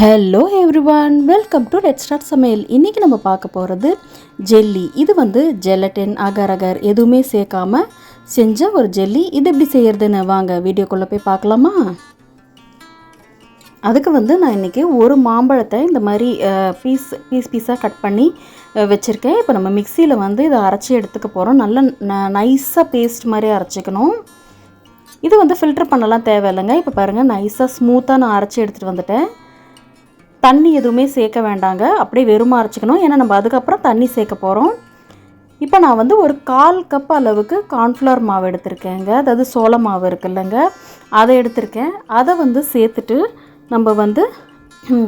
Hello everyone welcome to let start சமையல் இன்றைக்கி நம்ம பார்க்க போகிறது ஜெல்லி. இது வந்து ஜெலட்டின் அகர் அகர் எதுவுமே சேர்க்காம செஞ்ச ஒரு ஜெல்லி. இது எப்படி செய்கிறதுன்னு வாங்க வீடியோக்குள்ளே போய் பார்க்கலாமா? அதுக்கு வந்து நான் இன்றைக்கி ஒரு மாம்பழத்தை இந்த மாதிரி பீஸ் பீஸ் பீஸாக கட் பண்ணி வச்சுருக்கேன். இப்போ நம்ம மிக்சியில் வந்து இதை அரைச்சி எடுத்துக்க போகிறோம் நல்ல நைஸாக பேஸ்ட் மாதிரி அரைச்சிக்கணும். இது வந்து ஃபில்டர் பண்ணலாம் தேவையில்லைங்க. இப்போ பாருங்கள் நைஸாக ஸ்மூத்தாக நான் அரைச்சி எடுத்துகிட்டு வந்துட்டேன். தண்ணி எதுவுமே சேர்க்க வேண்டாங்க. அப்படியே வெறுமா அரைச்சிக்கணும். ஏன்னா நம்ம அதுக்கப்புறம் தண்ணி சேர்க்க போகிறோம் இப்போ நான் வந்து ஒரு கால் கப் அளவுக்கு கார்ன்ஃப்ளவர் மாவு எடுத்திருக்கேங்க. அதாவது சோள மாவு இருக்குல்லங்க. அதை எடுத்திருக்கேன். அதை வந்து சேர்த்துட்டு நம்ம வந்து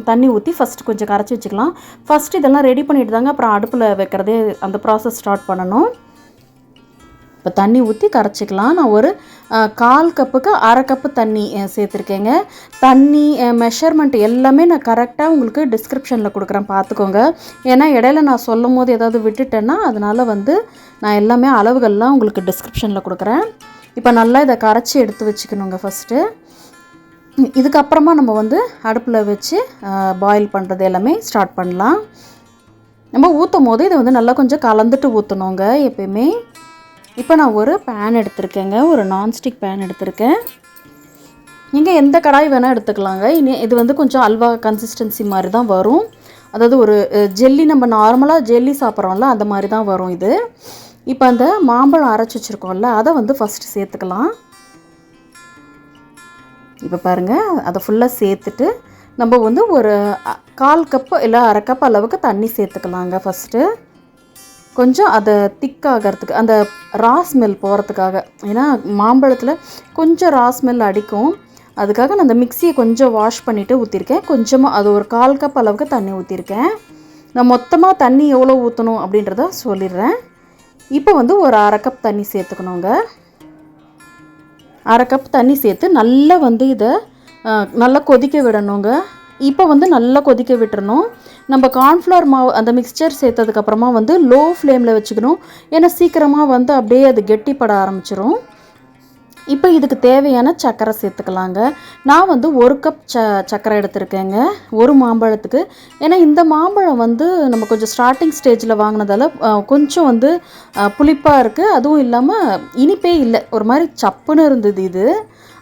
தண்ணி ஊற்றி ஃபஸ்ட்டு கொஞ்சம் கரைச்சி வச்சுக்கலாம். ஃபஸ்ட்டு இதெல்லாம் ரெடி பண்ணிட்டு தாங்க அப்புறம் அடுப்பில் வைக்கிறதே அந்த ப்ராசஸ் ஸ்டார்ட் பண்ணணும். இப்போ தண்ணி ஊற்றி கரைச்சிக்கலாம். நான் ஒரு கால் கப்புக்கு அரை கப்பு தண்ணி சேர்த்துருக்கேங்க. தண்ணி மெஷர்மெண்ட் எல்லாமே நான் கரெக்டாக உங்களுக்கு டிஸ்கிரிப்ஷனில் கொடுக்குறேன். பார்த்துக்கோங்க. ஏன்னா இடையில நான் சொல்லும் போது ஏதாவது விட்டுட்டேன்னா அதனால் வந்து நான் எல்லாமே அளவுகள்லாம் உங்களுக்கு டிஸ்கிரிப்ஷனில் கொடுக்குறேன். இப்போ நல்லா இதை கரைச்சி எடுத்து வச்சுக்கணுங்க ஃபஸ்ட்டு இதுக்கப்புறமா நம்ம வந்து அடுப்பில் வச்சு பாயில் பண்ணுறது எல்லாமே ஸ்டார்ட் பண்ணலாம். நம்ம ஊற்றும் போது இதை வந்து நல்லா கொஞ்சம் கலந்துட்டு ஊற்றணுங்க எப்பயுமே. இப்போ நான் ஒரு பேன் எடுத்திருக்கேங்க ஒரு நான்ஸ்டிக் பேன் எடுத்திருக்கேன். நீங்கள் எந்த கடாய் வேணால் எடுத்துக்கலாங்க. இனி இது வந்து கொஞ்சம் அல்வா கன்சிஸ்டன்சி மாதிரி தான் வரும். அதாவது ஒரு ஜெல்லி நம்ம நார்மலாக ஜெல்லி சாப்பிட்றோம்ல அந்த மாதிரி தான் வரும் இது. இப்போ அந்த மாம்பழம் அரைச்சி வச்சுருக்கோம்ல அதை வந்து ஃபஸ்ட்டு சேர்த்துக்கலாம். இப்போ பாருங்கள் அதை ஃபுல்லாக சேர்த்துட்டு நம்ம வந்து ஒரு கால் கப்பு இல்லை அரை கப் அளவுக்கு தண்ணி சேர்த்துக்கலாங்க ஃபஸ்ட்டு கொஞ்சம் அதை திக்காகிறதுக்கு அந்த ரா ஸ்மெல் போகிறதுக்காக ஏன்னா மாம்பழத்தில் கொஞ்சம் ரா ஸ்மெல் அடிக்கும். அதுக்காக நான் அந்த மிக்சியை கொஞ்சம் வாஷ் பண்ணிவிட்டு ஊற்றிருக்கேன் கொஞ்சமாக அது ஒரு கால் கப் அளவுக்கு தண்ணி ஊற்றிருக்கேன் நான் மொத்தமாக தண்ணி எவ்வளோ ஊற்றணும் அப்படின்றத சொல்லிடுறேன். இப்போ வந்து ஒரு அரை கப் தண்ணி சேர்த்துக்கணுங்க. அரை கப் தண்ணி சேர்த்து நல்லா வந்து இதை நல்லா கொதிக்க விடணுங்க. இப்போ வந்து நல்லா கொதிக்க விட்டுறணும். நம்ம கார்ன்ஃப்ளவர் மாவு அந்த மிக்ஸ்சர் சேர்த்ததுக்கப்புறமா வந்து லோ ஃப்ளேமில் வச்சுக்கணும். ஏன்னா சீக்கிரமாக வந்து அப்படியே அது கெட்டிப்பட ஆரம்பிச்சிரும். இப்போ இதுக்கு தேவையான சர்க்கரை சேர்த்துக்கலாங்க. நான் வந்து ஒரு கப் ச சர்க்கரை எடுத்திருக்கேங்க. ஒரு மாம்பழத்துக்கு. ஏன்னா இந்த மாம்பழம் வந்து நம்ம கொஞ்சம் ஸ்டார்டிங் ஸ்டேஜில் வாங்கினதால கொஞ்சம் வந்து புளிப்பாக இருக்குது அதுவும் இல்லாமல் இனிப்பே இல்லை. ஒரு மாதிரி சப்புன்னு இருந்தது இது.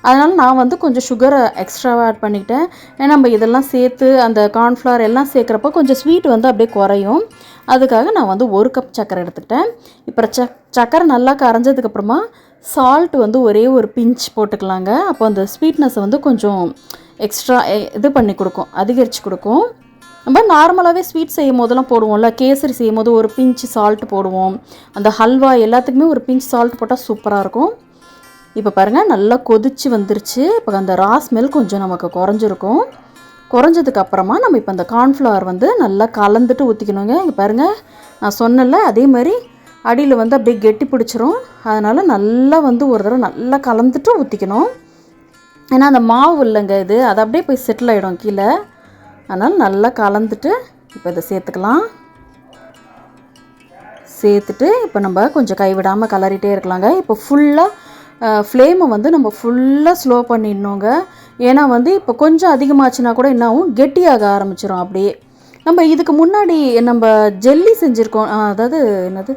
அதனால் நான் வந்து கொஞ்சம் சுகரை எக்ஸ்ட்ராவாக ஆட் பண்ணிக்கிட்டேன். ஏன்னா நம்ம இதெல்லாம் சேர்த்து அந்த கார்ன்ஃப்ளவர் எல்லாம் சேர்க்குறப்ப கொஞ்சம் ஸ்வீட் வந்து அப்படியே குறையும். அதுக்காக நான் வந்து ஒரு கப் சக்கரை எடுத்துக்கிட்டேன். இப்போ சக் சக்கரை நல்லா கரைஞ்சதுக்கப்புறமா சால்ட் வந்து ஒரே ஒரு பிஞ்ச் போட்டுக்கலாங்க. அப்போ அந்த ஸ்வீட்னஸை வந்து கொஞ்சம் எக்ஸ்ட்ரா இது பண்ணி கொடுக்கும் அதிகரித்து கொடுக்கும். நம்ம நார்மலாகவே ஸ்வீட் செய்யும் போதெல்லாம் போடுவோம்ல கேசரி செய்யும் போது ஒரு பிஞ்ச் சால்ட் போடுவோம். அந்த ஹல்வா எல்லாத்துக்குமே ஒரு பிஞ்ச் சால்ட் போட்டால் சூப்பராக இருக்கும். இப்போ பாருங்கள் நல்லா கொதிச்சு வந்துருச்சு. இப்போ அந்த ரா ஸ்மெல் கொஞ்சம் நமக்கு குறைஞ்சிருக்கும். குறைஞ்சதுக்கு அப்புறமா நம்ம இப்போ அந்த கார்ன்ஃப்ளவர் வந்து நல்லா கலந்துட்டு ஊற்றிக்கணுங்க இங்கே பாருங்கள் நான் சொன்னல அதே மாதிரி அடியில் வந்து அப்படியே கெட்டி பிடிச்சிரும். அதனால் நல்லா வந்து ஒரு தடவை நல்லா கலந்துட்டு ஊற்றிக்கணும் ஏன்னா அந்த மாவு இல்லைங்க இது. அது அப்படியே போய் செட்டில் ஆகிடும் கீழே. அதனால் நல்லா கலந்துட்டு இப்போ இதை சேர்த்துக்கலாம். சேர்த்துட்டு இப்போ நம்ம கொஞ்சம் கைவிடாமல் கலரிட்டே இருக்கலாங்க. இப்போ ஃபுல்லாக ஃப்ளேமை வந்து நம்ம ஃபுல்லாக ஸ்லோ பண்ணிடணுங்க. ஏன்னா வந்து இப்போ கொஞ்சம் அதிகமாச்சுன்னா கூட என்னாகும் கெட்டியாக ஆரம்பிச்சிடும் அப்படியே. நம்ம இதுக்கு முன்னாடி நம்ம ஜெல்லி செஞ்சுருக்கோம். அதாவது என்னது?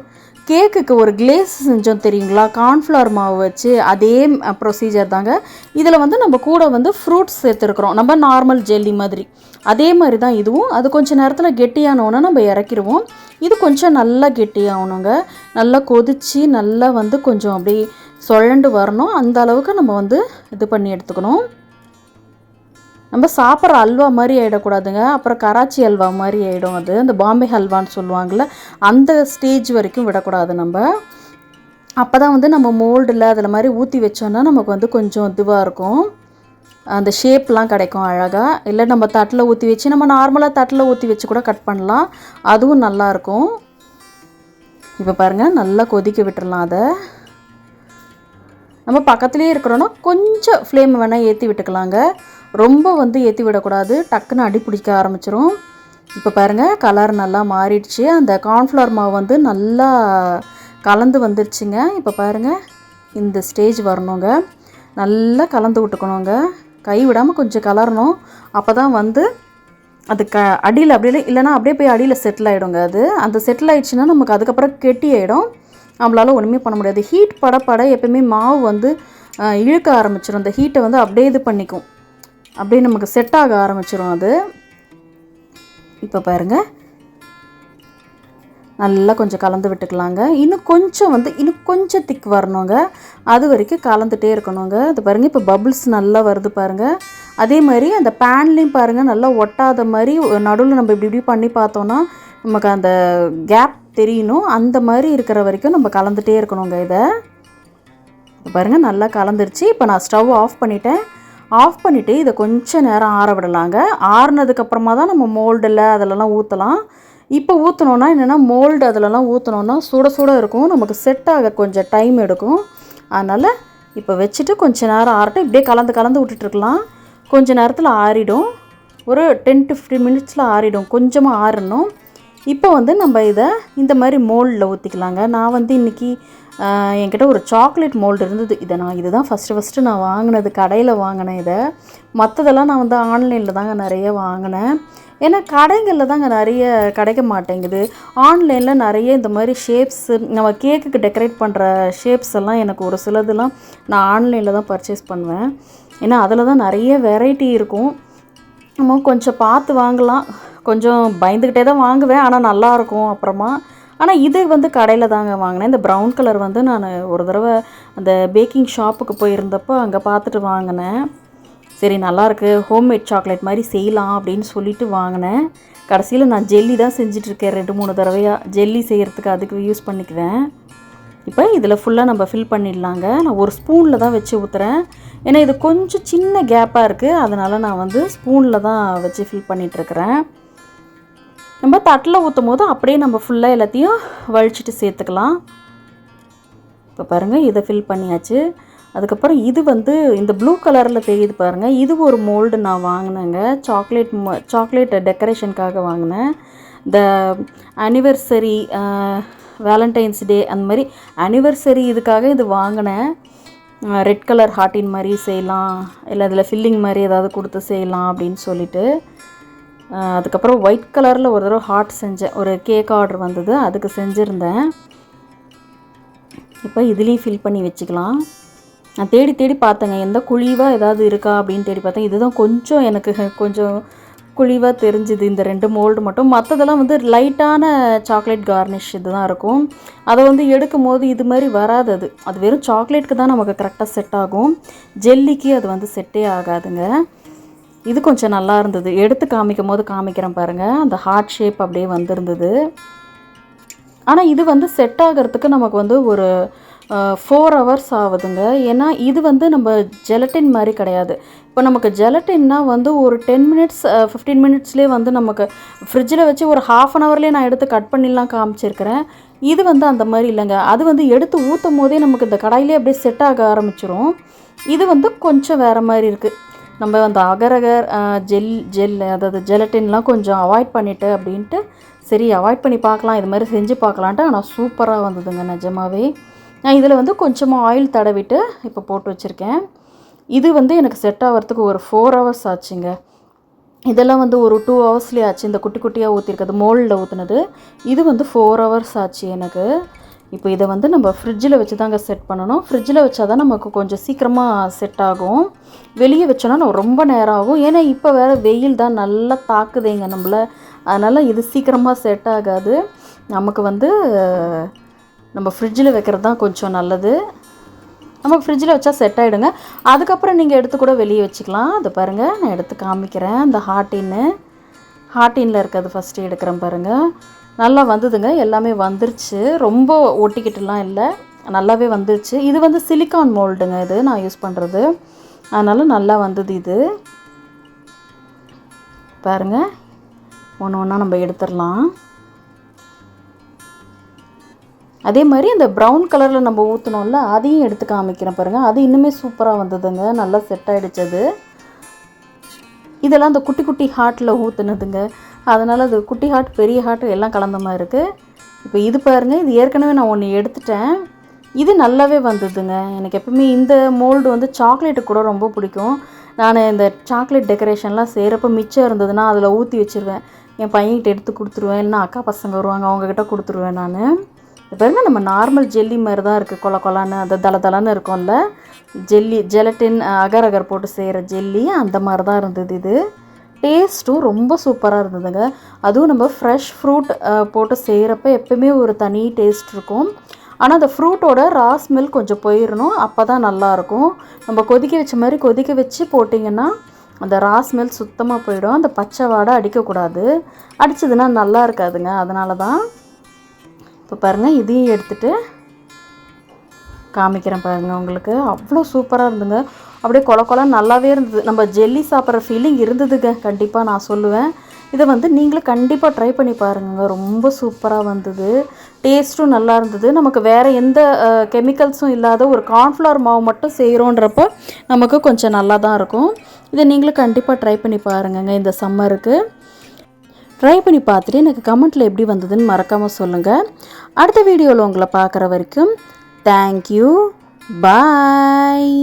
கேக்குக்கு ஒரு கிளேஸ் செஞ்சோம் தெரியுங்களா? கார்ன்ஃப்ளவர் மாவு வச்சு அதே ப்ரொசீஜர் தாங்க. இதில் வந்து நம்ம கூட வந்து ஃப்ரூட்ஸ் சேர்த்துருக்குறோம். நம்ம நார்மல் ஜெல்லி மாதிரி. அதே மாதிரி தான் இதுவும். அது கொஞ்சம் நேரத்தில் கெட்டியானோன்னா நம்ம இறக்கிடுவோம். இது கொஞ்சம் நல்லா கெட்டியாகணுங்க. நல்லா கொதித்து நல்லா வந்து கொஞ்சம் அப்படியே சொல்லண்டு வரணும். அந்த அளவுக்கு நம்ம வந்து இது பண்ணி எடுத்துக்கணும். நம்ம சாப்பிட்ற அல்வா மாதிரி ஆகிடக்கூடாதுங்க அப்புறம் கராச்சி அல்வா மாதிரி ஆகிடும் அது. அந்த பாம்பே ஹல்வான்னு சொல்லுவாங்கள்ல அந்த ஸ்டேஜ் வரைக்கும் விடக்கூடாது நம்ம. அப்போ தான் வந்து நம்ம மோல்டில் அதில் மாதிரி ஊற்றி வச்சோன்னா நமக்கு வந்து கொஞ்சம் இதுவாக இருக்கும். அந்த ஷேப்லாம் கிடைக்கும் அழகாக இல்லை நம்ம தட்டில் ஊற்றி வச்சு நம்ம நார்மலாக தட்டில் ஊற்றி வச்சு கூட கட் பண்ணலாம். அதுவும் நல்லாயிருக்கும் இப்போ பாருங்கள் நல்லா கொதிக்க விட்டுடலாம் அதை. நம்ம பக்கத்துலேயே இருக்கிறோன்னா கொஞ்சம் ஃப்ளேம் வேணால் ஏற்றி விட்டுக்கலாங்க. ரொம்ப வந்து ஏற்றி விடக்கூடாது. டக்குன்னு அடி பிடிக்க ஆரம்பிச்சிரும். இப்போ பாருங்கள் கலர் நல்லா மாறிடுச்சு. அந்த கார்ன்ஃப்ளவர் மாவு வந்து நல்லா கலந்து வந்துருச்சுங்க. இப்போ பாருங்கள் இந்த ஸ்டேஜ் வரணுங்க. நல்லா கலந்து விட்டுக்கணுங்க. கை விடாமல் கொஞ்சம் கலரணும். அப்போ தான் வந்து அது க அடியில் அப்படியே இல்லைன்னா அப்படியே போய் அடியில் செட்டில் ஆகிடுங்க அது. அந்த செட்டில் ஆகிடுச்சுன்னா நமக்கு அதுக்கப்புறம் கெட்டி ஆகிடும் நம்மளால் ஒன்றுமே பண்ண முடியாது. ஹீட் பட பட எப்போயுமே மாவு வந்து இழுக்க ஆரம்பிச்சிடும் அந்த ஹீட்டை வந்து அப்படியே இது பண்ணிக்கும். அப்படியே நமக்கு செட் ஆக ஆரம்பிச்சிடும் அது. இப்போ பாருங்கள் நல்லா கொஞ்சம் கலந்து விட்டுக்கலாங்க. இன்னும் கொஞ்சம் வந்து இன்னும் கொஞ்சம் திக் வரணுங்க. அது வரைக்கும் கலந்துட்டே இருக்கணுங்க. அது பாருங்கள் இப்போ பபுள்ஸ் நல்லா வருது பாருங்கள் அதே மாதிரி அந்த பேன்லேயும் பாருங்கள் நல்லா ஒட்டாத மாதிரி நடுவில் நம்ம இப்படி இப்படி பண்ணி பார்த்தோன்னா நமக்கு அந்த கேப் தெரியணும். அந்த மாதிரி இருக்கிற வரைக்கும் நம்ம கலந்துகிட்டே இருக்கணுங்க இதை. பாருங்கள் நல்லா கலந்துருச்சு. இப்போ நான் ஸ்டவ் ஆஃப் பண்ணிட்டேன். ஆஃப் பண்ணிவிட்டு இதை கொஞ்சம் நேரம் ஆற விடலாங்க. ஆறுனதுக்கப்புறமா தான் நம்ம மோல்டில் அதிலலாம் ஊற்றலாம் இப்போ ஊற்றினோன்னா என்னென்னா மோல்டு அதிலலாம் ஊற்றணுன்னா சுட சுட இருக்கும். நமக்கு செட் ஆக கொஞ்சம் டைம் எடுக்கும். அதனால் இப்போ வச்சுட்டு கொஞ்ச நேரம் ஆறட்டும். இப்படியே கலந்து கலந்து விட்டுட்டுருக்கலாம் கொஞ்ச நேரத்தில் ஆறிடும். ஒரு டென் டு ஃபிஃப்டீன் மினிட்ஸில் ஆறிடும். கொஞ்சமாக ஆறணும். இப்போ வந்து நம்ம இதை இந்த மாதிரி மோல்டில் ஊற்றிக்கலாங்க நான் வந்து இன்றைக்கி என்கிட்ட ஒரு சாக்லேட் மோல்டு இருந்தது. இதை நான் இதுதான் ஃபஸ்ட்டு ஃபஸ்ட்டு நான் வாங்கினது. கடையில் வாங்கினேன் இதை. மற்றதெல்லாம் நான் வந்து ஆன்லைனில் தாங்க நிறைய வாங்கினேன். ஏன்னா கடைகளில் தாங்க நிறைய கிடைக்க மாட்டேங்குது. ஆன்லைனில் நிறைய இந்த மாதிரி ஷேப்ஸு நம்ம கேக்குக்கு டெக்கரேட் பண்ணுற ஷேப்ஸ் எல்லாம் எனக்கு ஒரு சிலதுலாம் நான் ஆன்லைனில் தான் பர்ச்சேஸ் பண்ணுவேன். ஏன்னா அதில் தான் நிறைய வெரைட்டி இருக்கும். நம்ம கொஞ்சம் பார்த்து வாங்கலாம். கொஞ்சம் பயந்துக்கிட்டே தான் வாங்குவேன். ஆனால் நல்லாயிருக்கும் அப்புறமா. ஆனால் இது வந்து கடையில் தாங்க வாங்கினேன். இந்த ப்ரௌன் கலர் வந்து நான் ஒரு தடவை அந்த பேக்கிங் ஷாப்புக்கு போயிருந்தப்போ அங்கே பார்த்துட்டு வாங்கினேன். சரி நல்லாயிருக்கு ஹோம்மேட் சாக்லேட் மாதிரி செய்யலாம் அப்படின்னு சொல்லிட்டு வாங்கினேன். கடைசியில் நான் ஜெல்லி தான் செஞ்சிட்ருக்கேன் ரெண்டு மூணு தடவையாக ஜெல்லி செய்கிறதுக்கு அதுக்கு யூஸ் பண்ணிக்குவேன். இப்போ இதில் ஃபுல்லாக நம்ம ஃபில் பண்ணிடலாங்க. நான் ஒரு ஸ்பூனில் தான் வச்சு ஊற்றுறேன் ஏன்னா இது கொஞ்சம் சின்ன கேப்பாக இருக்குது அதனால் நான் வந்து ஸ்பூனில் தான் வச்சு ஃபில் பண்ணிகிட்ருக்கிறேன் நம்ம தட்டில் ஊற்றும் போது அப்படியே நம்ம ஃபுல்லாக எல்லாத்தையும் வழிச்சிட்டு சேர்த்துக்கலாம். இப்போ பாருங்கள் இதை ஃபில் பண்ணியாச்சு. அதுக்கப்புறம் இது வந்து இந்த ப்ளூ கலரில் தெரியுது பாருங்கள் இது ஒரு மோல்டு நான் வாங்கினேங்க. சாக்லேட் சாக்லேட் டெக்கரேஷனுக்காக வாங்கினேன். இந்த அனிவர்சரி வேலண்டைன்ஸ் டே அந்த மாதிரி அனிவர்சரி இதுக்காக இது வாங்கினேன். ரெட் கலர் ஹார்ட்டின் மாதிரி செய்யலாம். இல்லை அதில் ஃபில்லிங் மாதிரி ஏதாவது கொடுத்து செய்யலாம் அப்படின்னு சொல்லிட்டு. அதுக்கப்புறம் ஒயிட் கலரில் ஒரு தடவை ஹார்ட் செஞ்சேன். ஒரு கேக் ஆர்டர் வந்தது. அதுக்கு செஞ்சுருந்தேன். இப்போ இதுலேயும் ஃபில் பண்ணி வச்சுக்கலாம். நான் தேடி தேடி பார்த்தேங்க. எந்த குழிவாக ஏதாவது இருக்கா அப்படின்னு தேடி பார்த்தேன். இதுதான் கொஞ்சம் எனக்கு கொஞ்சம் குழிவாக தெரிஞ்சுது. இந்த ரெண்டு மோல்டு மட்டும். மற்றதெல்லாம் வந்து லைட்டான சாக்லேட் கார்னிஷ் இதுதான் இருக்கும். அதை வந்து எடுக்கும் போது இது மாதிரி வராது அது. அது வெறும் சாக்லேட்டுக்கு தான் நமக்கு கரெக்டாக செட் ஆகும். ஜெல்லிக்கு அது வந்து செட்டே ஆகாதுங்க. இது கொஞ்சம் நல்லா இருந்தது. எடுத்து காமிக்கும் போது காமிக்கிறேன் பாருங்கள் அந்த ஹார்ட் ஷேப் அப்படியே வந்திருந்தது. ஆனால் இது வந்து செட் ஆகிறதுக்கு நமக்கு வந்து ஒரு ஃபோர் ஹவர்ஸ் ஆகுதுங்க. ஏன்னா இது வந்து நம்ம ஜெலட்டின் மாதிரி கிடையாது. இப்போ நமக்கு ஜெலட்டின்னா வந்து ஒரு டென் மினிட்ஸ் ஃபிஃப்டீன் மினிட்ஸ்லேயே வந்து நமக்கு ஃப்ரிட்ஜில் வச்சு ஒரு ஹாஃப் அன் ஹவர்லேயே நான் எடுத்து கட் பண்ணிலாம் காமிச்சிருக்கிறேன். இது வந்து அந்த மாதிரி இல்லைங்க. அது வந்து எடுத்து ஊற்றும் போதே நமக்கு இந்த கடாயிலே அப்படியே செட் ஆக ஆரம்பிச்சிரும். இது வந்து கொஞ்சம் வேறு மாதிரி இருக்குது நம்ம அந்த அகரகர் ஜெல் ஜெல் அதாவது ஜெலட்டின்லாம் கொஞ்சம் அவாய்ட் பண்ணிட்டு அப்படின்ட்டு சரி அவாய்ட் பண்ணி பார்க்கலாம். இது மாதிரி செஞ்சு பார்க்கலான்ட்டு ஆனால் சூப்பராக வந்ததுங்க நிஜமாவே. நான் இதில் வந்து கொஞ்சமாக ஆயில் தடவிட்டு இப்போ போட்டு வச்சுருக்கேன். இது வந்து எனக்கு செட் ஆகிறதுக்கு ஒரு ஃபோர் ஹவர்ஸ் ஆச்சுங்க. இதெல்லாம் வந்து ஒரு டூ ஹவர்ஸ்லேயே ஆச்சு. இந்த குட்டி குட்டியாக ஊற்றிருக்கிறது மோல்டில் ஊற்றுனது இது வந்து ஃபோர் ஹவர்ஸ் ஆச்சு எனக்கு. இப்போ இதை வந்து நம்ம ஃப்ரிட்ஜில் வச்சு தாங்க செட் பண்ணணும். ஃப்ரிட்ஜில் வச்சா தான் நமக்கு கொஞ்சம் சீக்கிரமாக செட் ஆகும். வெளியே வச்சோன்னா நம்ம ரொம்ப நேரம் ஆகும். ஏன்னா இப்போ வேறு வெயில் தான் நல்லா தாக்குதேங்க நம்மளை. அதனால் இது சீக்கிரமாக செட் ஆகாது. நமக்கு வந்து நம்ம ஃப்ரிட்ஜில் வைக்கிறது தான் கொஞ்சம் நல்லது. நமக்கு ஃப்ரிட்ஜில் வச்சா செட் ஆகிடுங்க அதுக்கப்புறம் நீங்கள் எடுத்து கூட வெளியே வச்சுக்கலாம். அதை பாருங்கள் நான் எடுத்து காமிக்கிறேன். இந்த ஹாட்டின்னு ஹாட்டினில் இருக்கிறது ஃபஸ்ட்டு எடுக்கிறேன் பாருங்கள் நல்லா வந்ததுங்க. எல்லாமே வந்துருச்சு. ரொம்ப ஒட்டிக்கிட்டுலாம் இல்லை. நல்லாவே வந்துருச்சு. இது வந்து சிலிக்கான் மோல்டுங்க இது. நான் யூஸ் பண்ணுறது அதனால் நல்லா வந்தது இது. பாருங்கள் ஒன்று ஒன்றா நம்ம எடுத்துடலாம். அதே மாதிரி அந்த ப்ரௌன் கலரில் நம்ம ஊற்றினோம்ல அதையும் எடுத்து காமிக்கிறேன் பாருங்கள் அது இன்னுமே சூப்பராக வந்ததுங்க. நல்லா செட் ஆகிடுச்சு அது. இதெல்லாம் அந்த குட்டி குட்டி ஹார்ட்டில் ஊற்றுனதுங்க அதனால் அது குட்டி ஹார்ட் பெரிய ஹார்ட் எல்லாம் கலந்த மாதிரி இருக்குது இப்போ இது பாருங்கள் இது ஏற்கனவே நான் ஒன்று எடுத்துட்டேன். இது நல்லாவே வந்ததுங்க. எனக்கு எப்பவுமே இந்த மோல்டு வந்து சாக்லேட்டு கூட ரொம்ப பிடிக்கும். நான் இந்த சாக்லேட் டெக்கரேஷன்லாம் செய்கிறப்ப மிச்சம் இருந்ததுன்னா அதில் ஊற்றி வச்சுருவேன். என் பையன்கிட்ட எடுத்து கொடுத்துருவேன். இல்லைன்னா அக்கா பசங்க வருவாங்க அவங்கக்கிட்ட கொடுத்துருவேன் நான். இது பாருங்க நம்ம நார்மல் ஜெல்லி மாதிரி தான் இருக்குது கொல கொலான்னு. அந்த தள தளன்னு இருக்கும்ல. ஜெல்லி ஜெலட்டின் அகர் அகர் போட்டு செய்கிற ஜெல்லி அந்த மாதிரி தான் இருந்தது இது. டேஸ்ட்டும் ரொம்ப சூப்பராக இருந்ததுங்க. அதுவும் நம்ம ஃப்ரெஷ் ஃப்ரூட் போட்டு செய்கிறப்ப எப்பயுமே ஒரு தனி டேஸ்ட் இருக்கும். ஆனால் அந்த ஃப்ரூட்டோட ராஸ் மில்க் கொஞ்சம் போயிடணும் அப்போ தான் நல்லாயிருக்கும். நம்ம கொதிக்க வச்ச மாதிரி கொதிக்க வச்சு போட்டிங்கன்னா அந்த ரா ஸ்மெல் சுத்தமாக போயிடும். அந்த பச்சை வாடை அடிக்கக்கூடாது. அடித்ததுன்னா நல்லா இருக்காதுங்க அதனால தான் இப்போ பாருங்கள் இதையும் எடுத்துகிட்டு காமிக்கிறேன் பாருங்கள் உங்களுக்கு. அவ்வளோ சூப்பராக இருந்துங்க. அப்படியே கொல கொல நல்லாவே இருந்தது. நம்ம ஜெல்லி சாப்பிட்ற ஃபீலிங் இருந்ததுங்க. கண்டிப்பாக நான் சொல்லுவேன். இதை வந்து நீங்களும் கண்டிப்பாக ட்ரை பண்ணி பாருங்க ரொம்ப சூப்பராக வந்தது. டேஸ்ட்டும் நல்லா இருந்தது. நமக்கு வேறு எந்த கெமிக்கல்ஸும் இல்லாத ஒரு கார்ன்ஃப்ளவர் மாவு மட்டும் செய்கிறோன்றப்போ நமக்கு கொஞ்சம் நல்லா தான் இருக்கும். இதை நீங்களும் கண்டிப்பாக ட்ரை பண்ணி பாருங்கங்க இந்த சம்மருக்கு ட்ரை பண்ணி பார்த்துட்டு எனக்கு கமெண்ட்டில் எப்படி வந்ததுன்னு மறக்காமல் சொல்லுங்கள் அடுத்த வீடியோவில் உங்களை பார்க்குற வரைக்கும் தேங்க்யூ பாய்